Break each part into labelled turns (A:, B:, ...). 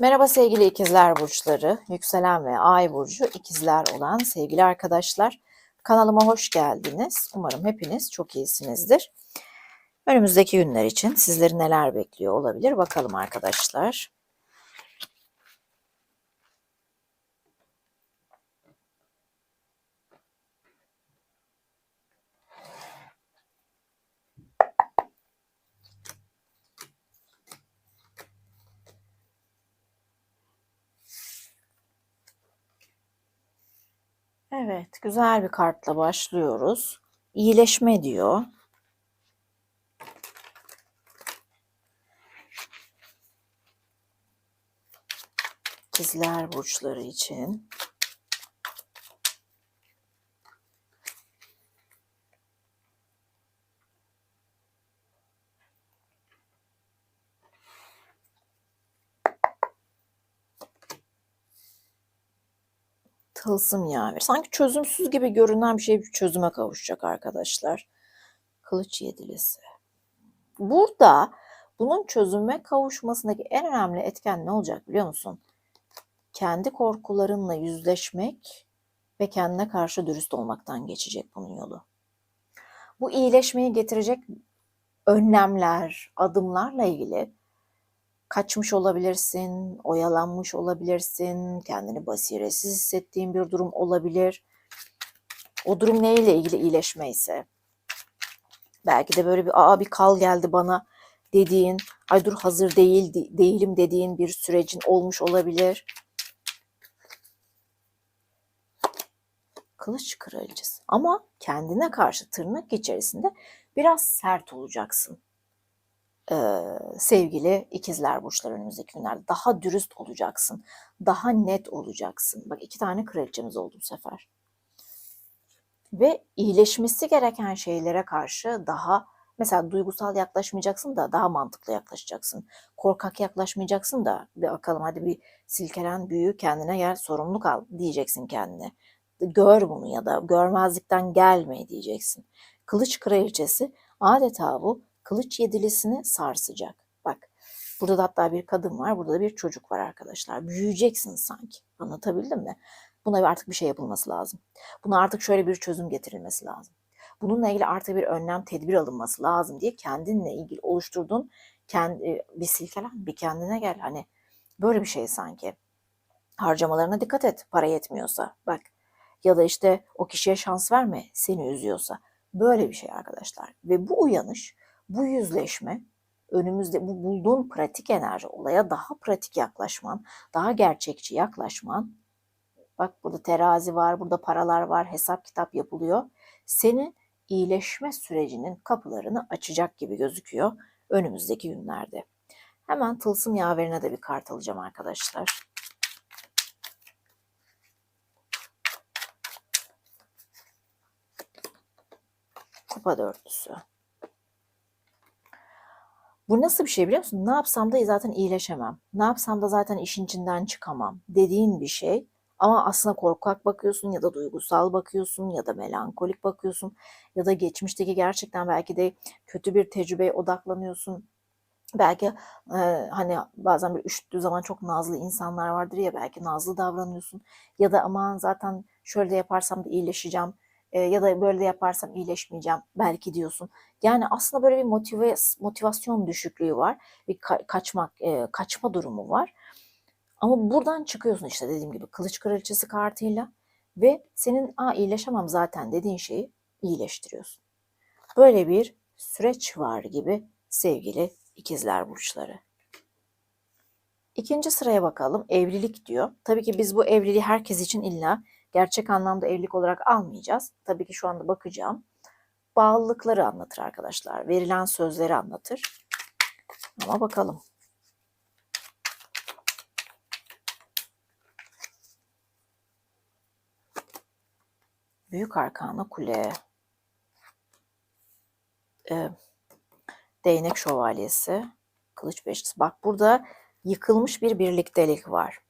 A: Merhaba sevgili ikizler burçları, yükselen ve ay burcu ikizler olan sevgili arkadaşlar. Kanalıma hoş geldiniz. Umarım hepiniz çok iyisinizdir. Önümüzdeki günler için sizleri neler bekliyor olabilir bakalım arkadaşlar. Evet, güzel bir kartla başlıyoruz. İyileşme diyor. İkizler burçları için. Tılsım yaver. Sanki çözümsüz gibi görünen bir şey bir çözüme kavuşacak arkadaşlar. Kılıç yedilisi. Burada bunun çözüme kavuşmasındaki en önemli etken ne olacak biliyor musun? Kendi korkularınla yüzleşmek ve kendine karşı dürüst olmaktan geçecek bunun yolu. Bu iyileşmeyi getirecek önlemler, adımlarla ilgili kaçmış olabilirsin, oyalanmış olabilirsin, kendini basiretsiz hissettiğin bir durum olabilir. O durum neyle ilgili iyileşme ise belki de böyle bir aa bir kal geldi bana dediğin, ay dur hazır değil değilim dediğin bir sürecin olmuş olabilir. Kılıç kraliçesi ama kendine karşı tırnak içerisinde biraz sert olacaksın e, sevgili ikizler burçları önümüzdeki günlerde. Daha dürüst olacaksın. Daha net olacaksın. Bak iki tane kraliçemiz oldu bu sefer. Ve iyileşmesi gereken şeylere karşı daha mesela duygusal yaklaşmayacaksın da daha mantıklı yaklaşacaksın. Korkak yaklaşmayacaksın da bir bakalım hadi bir silkelen büyü kendine gel sorumluluk al diyeceksin kendine. Gör bunu ya da görmezlikten gelme diyeceksin. Kılıç kraliçesi adeta bu kılıç yedilisini sarsacak. Bak burada da hatta bir kadın var, burada da bir çocuk var arkadaşlar. Büyüyeceksin sanki. Anlatabildim mi? Buna artık bir şey yapılması lazım. Buna artık şöyle bir çözüm getirilmesi lazım. Bununla ilgili artık bir önlem, tedbir alınması lazım diye kendinle ilgili oluşturduğun kendi, e, bir silkelen, bir kendine gel. Hani böyle bir şey sanki. Harcamalarına dikkat et para yetmiyorsa. Bak ya da işte o kişiye şans verme seni üzüyorsa. Böyle bir şey arkadaşlar. Ve bu uyanış bu yüzleşme önümüzde bu bulduğun pratik enerji olaya daha pratik yaklaşman, daha gerçekçi yaklaşman. Bak burada terazi var, burada paralar var, hesap kitap yapılıyor. Senin iyileşme sürecinin kapılarını açacak gibi gözüküyor önümüzdeki günlerde. Hemen tılsım yaverine de bir kart alacağım arkadaşlar. Kupa dörtlüsü. Bu nasıl bir şey biliyor musun? Ne yapsam da zaten iyileşemem. Ne yapsam da zaten işin içinden çıkamam dediğin bir şey. Ama aslında korkak bakıyorsun ya da duygusal bakıyorsun ya da melankolik bakıyorsun ya da geçmişteki gerçekten belki de kötü bir tecrübeye odaklanıyorsun. Belki e, hani bazen bir üşüttüğü zaman çok nazlı insanlar vardır ya belki nazlı davranıyorsun ya da aman zaten şöyle de yaparsam da iyileşeceğim e, ya da böyle de yaparsam iyileşmeyeceğim belki diyorsun. Yani aslında böyle bir motive, motivasyon düşüklüğü var. Bir ka- kaçmak, e, kaçma durumu var. Ama buradan çıkıyorsun işte dediğim gibi kılıç kraliçesi kartıyla ve senin Aa, iyileşemem zaten dediğin şeyi iyileştiriyorsun. Böyle bir süreç var gibi sevgili ikizler burçları. İkinci sıraya bakalım. Evlilik diyor. Tabii ki biz bu evliliği herkes için illa gerçek anlamda evlilik olarak almayacağız. Tabii ki şu anda bakacağım. Bağlılıkları anlatır arkadaşlar. Verilen sözleri anlatır. Ama bakalım. Büyük Arkana Kule. Ee, değnek Şövalyesi. Kılıç Beşlisi. Bak burada yıkılmış bir birliktelik var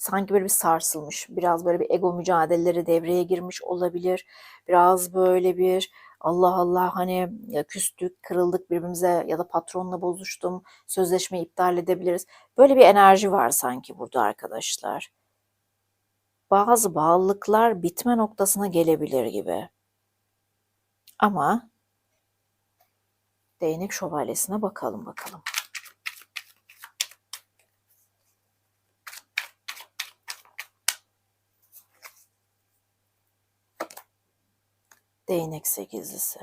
A: sanki böyle bir sarsılmış, biraz böyle bir ego mücadeleleri devreye girmiş olabilir. Biraz böyle bir Allah Allah hani küstük, kırıldık birbirimize ya da patronla bozuştum, sözleşmeyi iptal edebiliriz. Böyle bir enerji var sanki burada arkadaşlar. Bazı bağlılıklar bitme noktasına gelebilir gibi. Ama değnek şövalyesine bakalım bakalım. Değnek sekizlisi.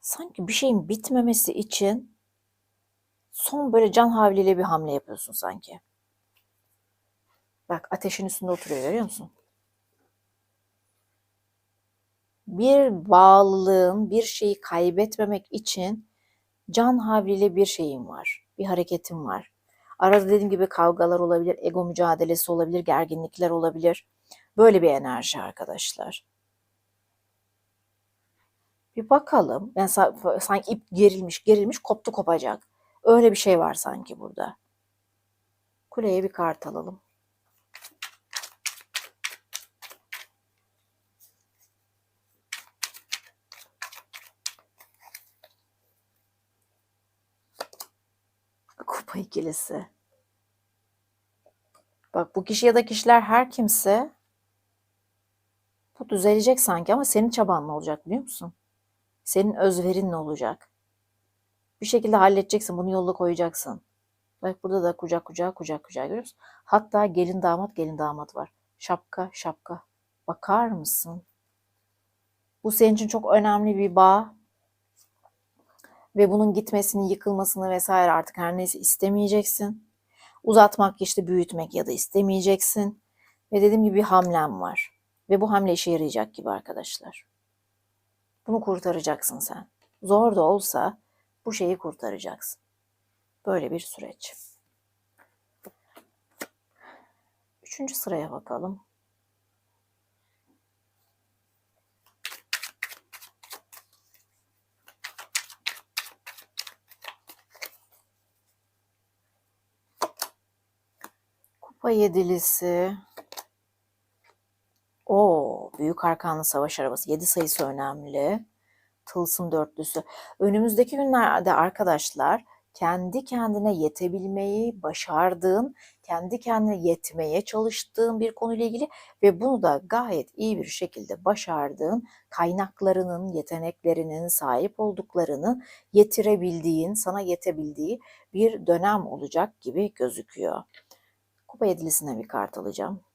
A: Sanki bir şeyin bitmemesi için son böyle can havliyle bir hamle yapıyorsun sanki. Bak ateşin üstünde oturuyor görüyor musun? Bir bağlılığın, bir şeyi kaybetmemek için can havliyle bir şeyin var. Bir hareketin var. Arada dediğim gibi kavgalar olabilir, ego mücadelesi olabilir, gerginlikler olabilir. Böyle bir enerji arkadaşlar. Bir bakalım. Yani sanki ip gerilmiş, gerilmiş, koptu kopacak. Öyle bir şey var sanki burada. Kuleye bir kart alalım. Kupa ikilisi. Bak bu kişi ya da kişiler her kimse bu düzelecek sanki ama senin çabanla olacak biliyor musun? Senin özverinle olacak. Bir şekilde halledeceksin. Bunu yolda koyacaksın. Bak burada da kucak kucak kucağa görüyor musun? Hatta gelin damat gelin damat var. Şapka şapka. Bakar mısın? Bu senin için çok önemli bir bağ. Ve bunun gitmesini, yıkılmasını vesaire artık her neyse istemeyeceksin. Uzatmak işte büyütmek ya da istemeyeceksin. Ve dediğim gibi bir hamlem var. Ve bu hamle işe yarayacak gibi arkadaşlar. Bunu kurtaracaksın sen. Zor da olsa bu şeyi kurtaracaksın. Böyle bir süreç. Üçüncü sıraya bakalım. Kupa yedilisi. Büyük arkanlı savaş arabası. Yedi sayısı önemli. Tılsım dörtlüsü. Önümüzdeki günlerde arkadaşlar kendi kendine yetebilmeyi başardığın, kendi kendine yetmeye çalıştığın bir konuyla ilgili ve bunu da gayet iyi bir şekilde başardığın kaynaklarının, yeteneklerinin, sahip olduklarını yetirebildiğin, sana yetebildiği bir dönem olacak gibi gözüküyor. Kupa yedilisine bir kart alacağım.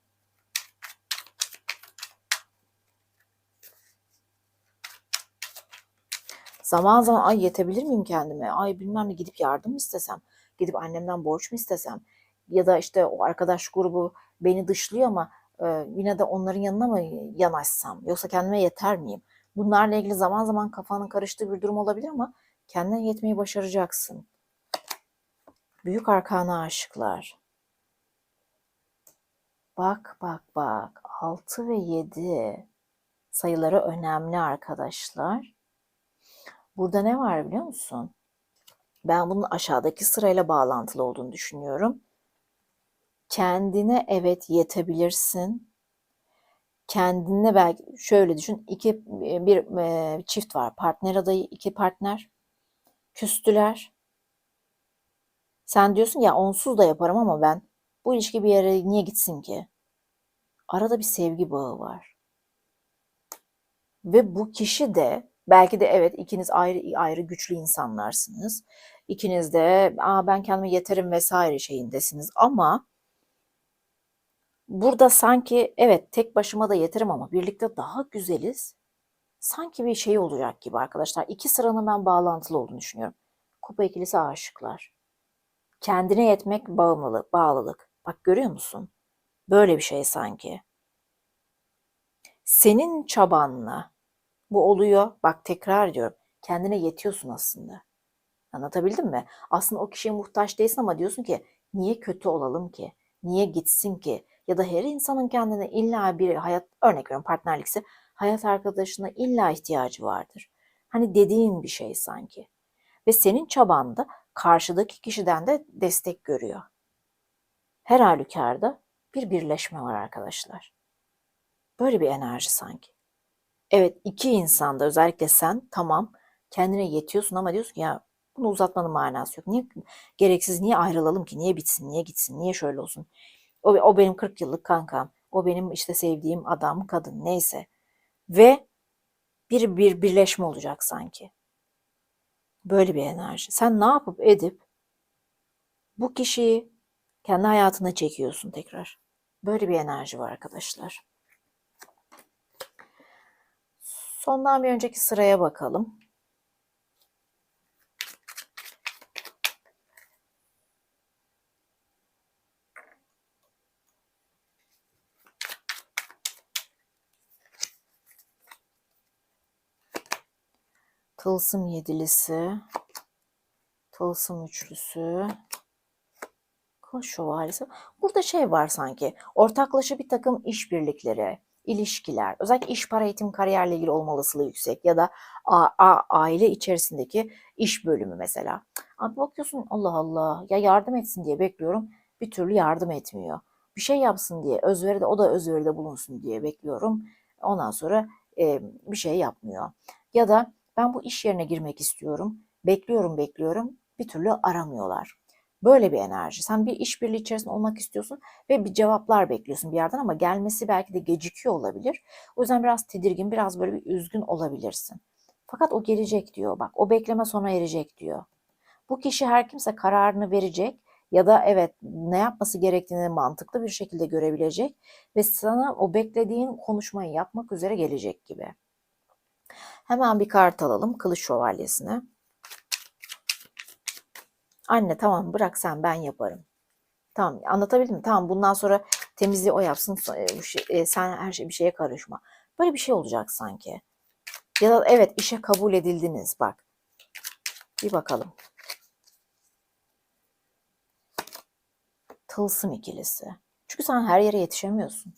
A: Zaman zaman ay yetebilir miyim kendime? Ay bilmem ne gidip yardım mı istesem? Gidip annemden borç mu istesem? Ya da işte o arkadaş grubu beni dışlıyor ama e, yine de onların yanına mı yanaşsam? Yoksa kendime yeter miyim? Bunlarla ilgili zaman zaman kafanın karıştığı bir durum olabilir ama kendine yetmeyi başaracaksın. Büyük arkana aşıklar. Bak bak bak 6 ve 7 sayıları önemli arkadaşlar. Burada ne var biliyor musun? Ben bunun aşağıdaki sırayla bağlantılı olduğunu düşünüyorum. Kendine evet yetebilirsin. Kendine belki şöyle düşün. iki bir e, çift var. Partner adayı, iki partner. Küstüler. Sen diyorsun ya onsuz da yaparım ama ben bu ilişki bir yere niye gitsin ki? Arada bir sevgi bağı var. Ve bu kişi de Belki de evet ikiniz ayrı ayrı güçlü insanlarsınız. İkiniz de Aa, ben kendime yeterim vesaire şeyindesiniz ama burada sanki evet tek başıma da yeterim ama birlikte daha güzeliz. Sanki bir şey olacak gibi arkadaşlar. İki sıranın ben bağlantılı olduğunu düşünüyorum. Kupa ikilisi aşıklar. Kendine yetmek bağımlılık, bağlılık. Bak görüyor musun? Böyle bir şey sanki. Senin çabanla, bu oluyor. Bak tekrar diyorum. Kendine yetiyorsun aslında. Anlatabildim mi? Aslında o kişiye muhtaç değilsin ama diyorsun ki niye kötü olalım ki? Niye gitsin ki? Ya da her insanın kendine illa bir hayat, örnek veriyorum partnerlikse hayat arkadaşına illa ihtiyacı vardır. Hani dediğin bir şey sanki. Ve senin çabanda karşıdaki kişiden de destek görüyor. Her halükarda bir birleşme var arkadaşlar. Böyle bir enerji sanki. Evet iki insanda özellikle sen tamam kendine yetiyorsun ama diyorsun ki ya bunu uzatmanın manası yok. Niye gereksiz niye ayrılalım ki? Niye bitsin? Niye gitsin? Niye şöyle olsun? O, o benim 40 yıllık kankam. O benim işte sevdiğim adam, kadın neyse. Ve bir bir birleşme olacak sanki. Böyle bir enerji. Sen ne yapıp edip bu kişiyi kendi hayatına çekiyorsun tekrar. Böyle bir enerji var arkadaşlar. Sondan bir önceki sıraya bakalım. Tılsım yedilisi, tılsım üçlüsü, Koç şövalyesi. Burada şey var sanki. Ortaklaşa bir takım işbirlikleri, ilişkiler, özellikle iş, para, eğitim, kariyerle ilgili olma yüksek ya da a, a, aile içerisindeki iş bölümü mesela. Abi bakıyorsun Allah Allah ya yardım etsin diye bekliyorum. Bir türlü yardım etmiyor. Bir şey yapsın diye özveride o da özveride bulunsun diye bekliyorum. Ondan sonra e, bir şey yapmıyor. Ya da ben bu iş yerine girmek istiyorum. Bekliyorum bekliyorum. Bir türlü aramıyorlar. Böyle bir enerji. Sen bir işbirliği içerisinde olmak istiyorsun ve bir cevaplar bekliyorsun bir yerden ama gelmesi belki de gecikiyor olabilir. O yüzden biraz tedirgin, biraz böyle bir üzgün olabilirsin. Fakat o gelecek diyor. Bak o bekleme sona erecek diyor. Bu kişi her kimse kararını verecek ya da evet ne yapması gerektiğini mantıklı bir şekilde görebilecek ve sana o beklediğin konuşmayı yapmak üzere gelecek gibi. Hemen bir kart alalım Kılıç Şövalyesi'ne. Anne tamam bırak sen ben yaparım. Tamam anlatabildim mi? Tamam bundan sonra temizliği o yapsın şey, sen her şey bir şeye karışma. Böyle bir şey olacak sanki. Ya da evet işe kabul edildiniz bak. Bir bakalım. Tılsım ikilisi. Çünkü sen her yere yetişemiyorsun.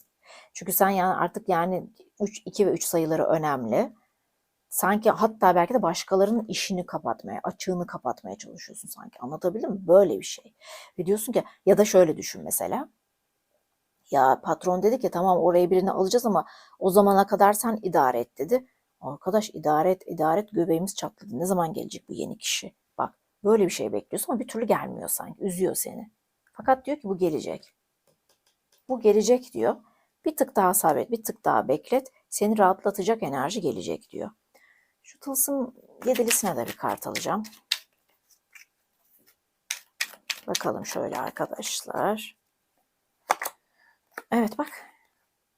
A: Çünkü sen yani artık yani 3 2 ve 3 sayıları önemli sanki hatta belki de başkalarının işini kapatmaya, açığını kapatmaya çalışıyorsun sanki. Anlatabildim mi? Böyle bir şey. Ve diyorsun ki ya da şöyle düşün mesela. Ya patron dedi ki tamam oraya birini alacağız ama o zamana kadar sen idare et dedi. Arkadaş idare et, idare et göbeğimiz çatladı. Ne zaman gelecek bu yeni kişi? Bak böyle bir şey bekliyorsun ama bir türlü gelmiyor sanki. Üzüyor seni. Fakat diyor ki bu gelecek. Bu gelecek diyor. Bir tık daha sabret, bir tık daha beklet. Seni rahatlatacak enerji gelecek diyor. Şu tılsım yedilisine de bir kart alacağım. Bakalım şöyle arkadaşlar. Evet bak.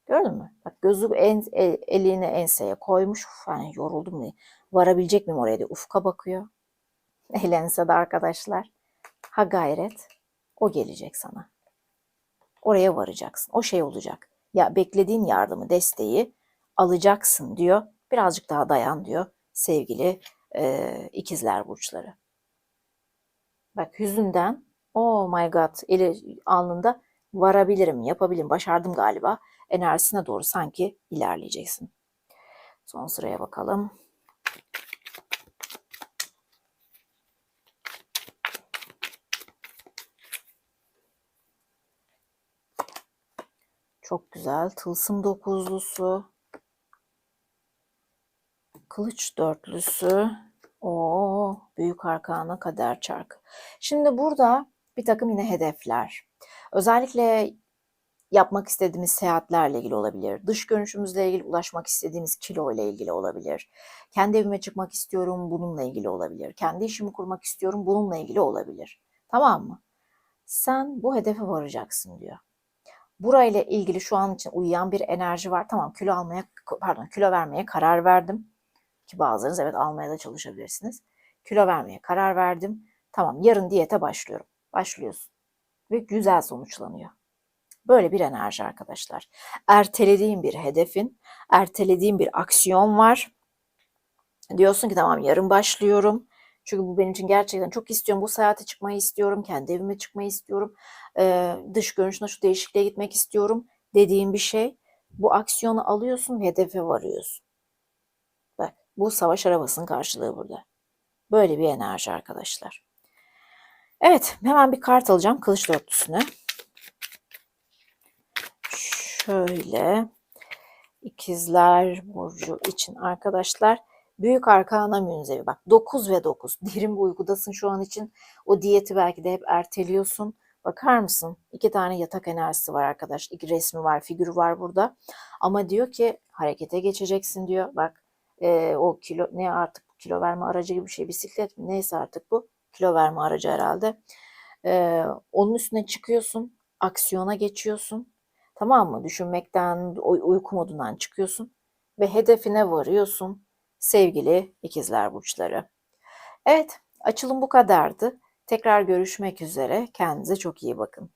A: Gördün mü? Bak gözü en, el, elini enseye koymuş. Uf, hani yoruldum diye. Varabilecek miyim oraya diye ufka bakıyor. Eğlense de arkadaşlar. Ha gayret. O gelecek sana. Oraya varacaksın. O şey olacak. Ya beklediğin yardımı, desteği alacaksın diyor. Birazcık daha dayan diyor sevgili e, ikizler burçları. Bak yüzünden oh my god eli alnında varabilirim, yapabilirim, başardım galiba enerjisine doğru sanki ilerleyeceksin. Son sıraya bakalım. Çok güzel. Tılsım dokuzlusu. Kılıç dörtlüsü. O büyük arkana kader çarkı. Şimdi burada bir takım yine hedefler. Özellikle yapmak istediğimiz seyahatlerle ilgili olabilir. Dış görünüşümüzle ilgili ulaşmak istediğimiz kilo ile ilgili olabilir. Kendi evime çıkmak istiyorum bununla ilgili olabilir. Kendi işimi kurmak istiyorum bununla ilgili olabilir. Tamam mı? Sen bu hedefe varacaksın diyor. Burayla ilgili şu an için uyuyan bir enerji var. Tamam kilo almaya pardon kilo vermeye karar verdim. Ki bazılarınız evet almaya da çalışabilirsiniz. Kilo vermeye karar verdim. Tamam yarın diyete başlıyorum. Başlıyorsun. Ve güzel sonuçlanıyor. Böyle bir enerji arkadaşlar. Ertelediğin bir hedefin, ertelediğin bir aksiyon var. Diyorsun ki tamam yarın başlıyorum. Çünkü bu benim için gerçekten çok istiyorum. Bu seyahate çıkmayı istiyorum. Kendi evime çıkmayı istiyorum. Ee, dış görünüşüne şu değişikliğe gitmek istiyorum dediğin bir şey. Bu aksiyonu alıyorsun ve hedefe varıyorsun. Bu savaş arabasının karşılığı burada. Böyle bir enerji arkadaşlar. Evet hemen bir kart alacağım kılıç dörtlüsüne. Şöyle. İkizler Burcu için arkadaşlar Büyük Arkana Münzevi. Bak 9 ve 9. Derin bir uykudasın şu an için. O diyeti belki de hep erteliyorsun. Bakar mısın? İki tane yatak enerjisi var arkadaş. İki resmi var, figürü var burada. Ama diyor ki harekete geçeceksin diyor. Bak e, o kilo ne artık kilo verme aracı gibi bir şey bisiklet mi neyse artık bu kilo verme aracı herhalde. E, onun üstüne çıkıyorsun, aksiyona geçiyorsun. Tamam mı? Düşünmekten, uy- uyku modundan çıkıyorsun ve hedefine varıyorsun sevgili ikizler burçları. Evet, açılım bu kadardı. Tekrar görüşmek üzere. Kendinize çok iyi bakın.